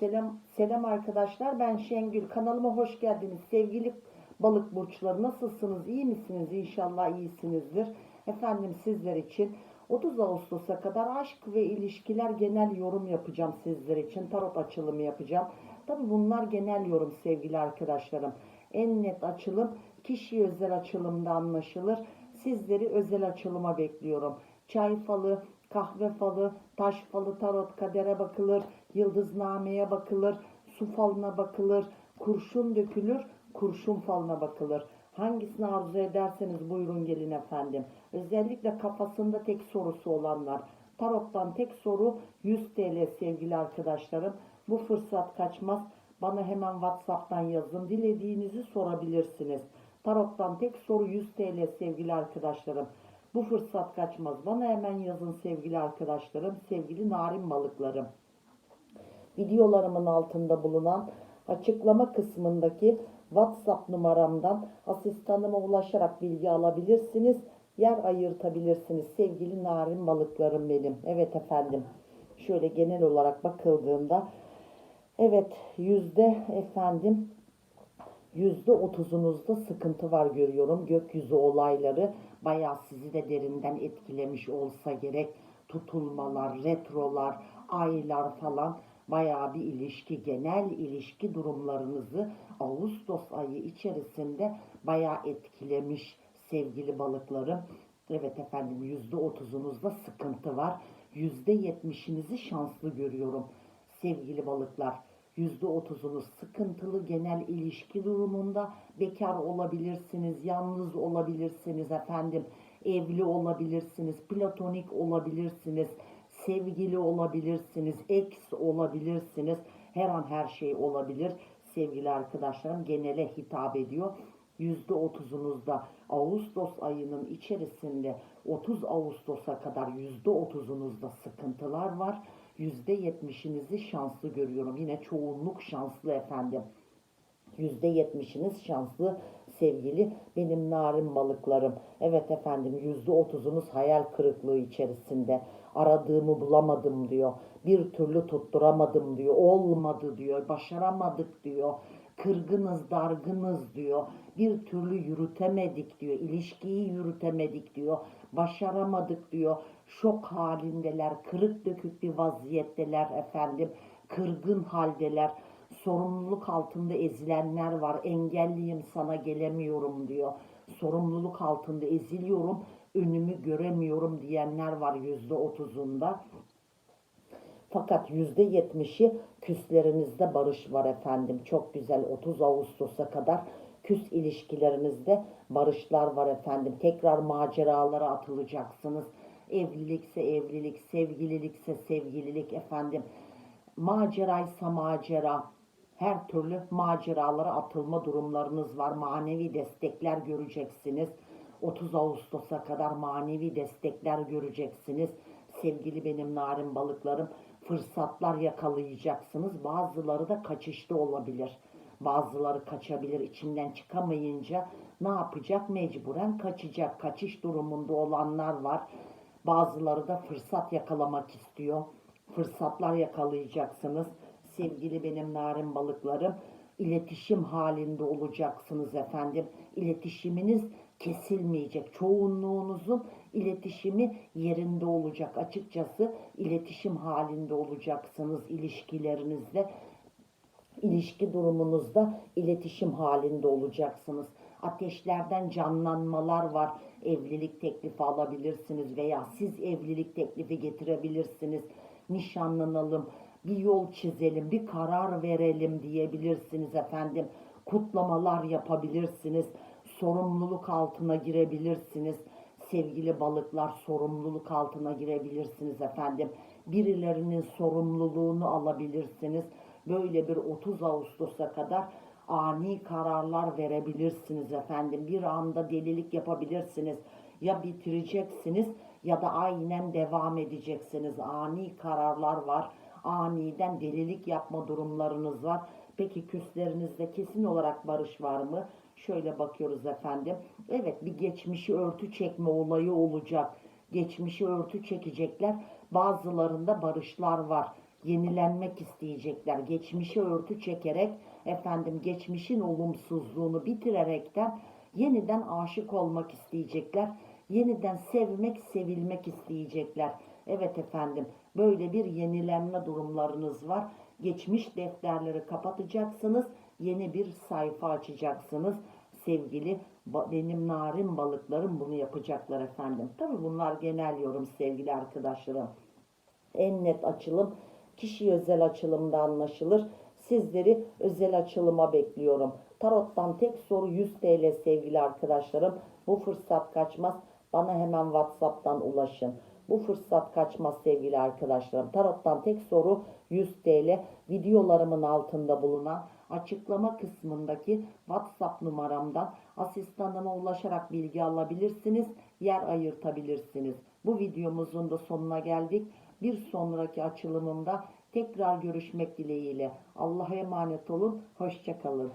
Selam, selam arkadaşlar. Ben Şengül. Kanalıma hoş geldiniz. Sevgili balık burçları nasılsınız? İyi misiniz? İnşallah iyisinizdir. Efendim sizler için 30 Ağustos'a kadar aşk ve ilişkiler genel yorum yapacağım sizler için. Tarot açılımı yapacağım. Tabi bunlar genel yorum sevgili arkadaşlarım. En net açılım kişi özel açılımda anlaşılır. Sizleri özel açılıma bekliyorum. Çay falı, kahve falı, taş falı, tarot kadere bakılır, yıldıznameye bakılır, su falına bakılır, kurşun dökülür, kurşun falına bakılır. Hangisini arzu ederseniz buyurun gelin efendim. Özellikle kafasında tek sorusu olanlar. Tarottan tek soru 100 TL sevgili arkadaşlarım. Bu fırsat kaçmaz. Bana hemen WhatsApp'tan yazın. Dilediğinizi sorabilirsiniz. Tarottan tek soru 100 TL sevgili arkadaşlarım. Bu fırsat kaçmaz. Bana hemen yazın sevgili arkadaşlarım, sevgili narin balıklarım. Videolarımın altında bulunan açıklama kısmındaki WhatsApp numaramdan asistanıma ulaşarak bilgi alabilirsiniz. Yer ayırtabilirsiniz sevgili narin balıklarım benim. Evet efendim. Şöyle genel olarak bakıldığında evet yüzde efendim yüzde otuzunuzda sıkıntı var görüyorum. Gökyüzü olayları bayağı sizi de derinden etkilemiş olsa gerek. Tutulmalar, retrolar, aylar falan bayağı bir ilişki, genel ilişki durumlarınızı Ağustos ayı içerisinde bayağı etkilemiş sevgili balıklarım. Evet efendim yüzde otuzunuzda sıkıntı var. Yüzde yetmişinizi şanslı görüyorum sevgili balıklar. %30'unuz sıkıntılı genel ilişki durumunda bekar olabilirsiniz, yalnız olabilirsiniz efendim, evli olabilirsiniz, platonik olabilirsiniz, sevgili olabilirsiniz, ex olabilirsiniz. Her an her şey olabilir. Sevgili arkadaşlarım genele hitap ediyor. %30'unuzda Ağustos ayının içerisinde 30 Ağustos'a kadar %30'unuzda sıkıntılar var. %70'inizi şanslı görüyorum. Yine çoğunluk şanslı efendim. %70'iniz şanslı sevgili benim narin balıklarım. Evet efendim %30'unuz hayal kırıklığı içerisinde. Aradığımı bulamadım diyor. Bir türlü tutturamadım diyor. Olmadı diyor. Başaramadık diyor. Kırgınız, dargınız diyor. Bir türlü yürütemedik diyor. İlişkiyi yürütemedik diyor. Başaramadık diyor. Şok halindeler. Kırık dökük bir vaziyetteler efendim. Kırgın haldeler sorumluluk altında ezilenler var. Engelliyim sana gelemiyorum diyor. Sorumluluk altında eziliyorum, önümü göremiyorum diyenler var yüzde otuzunda. Fakat yüzde yetmişi küslerinizde barış var efendim. Çok güzel 30 Ağustos'a kadar küs ilişkilerinizde barışlar var efendim. Tekrar maceralara atılacaksınız. Evlilikse evlilik, sevgililikse sevgililik efendim. Maceraysa macera, her türlü maceralara atılma durumlarınız var. Manevi destekler göreceksiniz. 30 Ağustos'a kadar manevi destekler göreceksiniz. Sevgili benim narin balıklarım, fırsatlar yakalayacaksınız. Bazıları da kaçışta olabilir. Bazıları kaçabilir içinden çıkamayınca ne yapacak? Mecburen kaçacak. Kaçış durumunda olanlar var. Bazıları da fırsat yakalamak istiyor. Fırsatlar yakalayacaksınız sevgili benim narin balıklarım. iletişim halinde olacaksınız efendim. İletişiminiz kesilmeyecek. Çoğunluğunuzun iletişimi yerinde olacak. Açıkçası iletişim halinde olacaksınız ilişkilerinizde. İlişki durumunuzda iletişim halinde olacaksınız. Ateşlerden canlanmalar var. Evlilik teklifi alabilirsiniz veya siz evlilik teklifi getirebilirsiniz. Nişanlanalım, bir yol çizelim, bir karar verelim diyebilirsiniz efendim. Kutlamalar yapabilirsiniz. Sorumluluk altına girebilirsiniz. Sevgili balıklar sorumluluk altına girebilirsiniz efendim. Birilerinin sorumluluğunu alabilirsiniz. Böyle bir 30 Ağustos'a kadar ani kararlar verebilirsiniz efendim. Bir anda delilik yapabilirsiniz. Ya bitireceksiniz ya da aynen devam edeceksiniz. Ani kararlar var aniden delilik yapma durumlarınız var. Peki küslerinizde kesin olarak barış var mı? Şöyle bakıyoruz efendim. Evet bir geçmişi örtü çekme olayı olacak. Geçmişi örtü çekecekler. Bazılarında barışlar var. yenilenmek isteyecekler. Geçmişe örtü çekerek efendim geçmişin olumsuzluğunu bitirerekten yeniden aşık olmak isteyecekler. Yeniden sevmek, sevilmek isteyecekler. Evet efendim böyle bir yenilenme durumlarınız var. Geçmiş defterleri kapatacaksınız. Yeni bir sayfa açacaksınız. Sevgili benim narin balıklarım bunu yapacaklar efendim. Tabii bunlar genel yorum sevgili arkadaşlarım en net açılım kişi özel açılımda anlaşılır. Sizleri özel açılıma bekliyorum. Tarot'tan tek soru 100 TL sevgili arkadaşlarım. Bu fırsat kaçmaz. Bana hemen WhatsApp'tan ulaşın. Bu fırsat kaçmaz sevgili arkadaşlarım. Tarot'tan tek soru 100 TL. Videolarımın altında bulunan açıklama kısmındaki WhatsApp numaramdan asistanıma ulaşarak bilgi alabilirsiniz. Yer ayırtabilirsiniz. Bu videomuzun da sonuna geldik. Bir sonraki açılımımda tekrar görüşmek dileğiyle. Allah'a emanet olun. Hoşçakalın.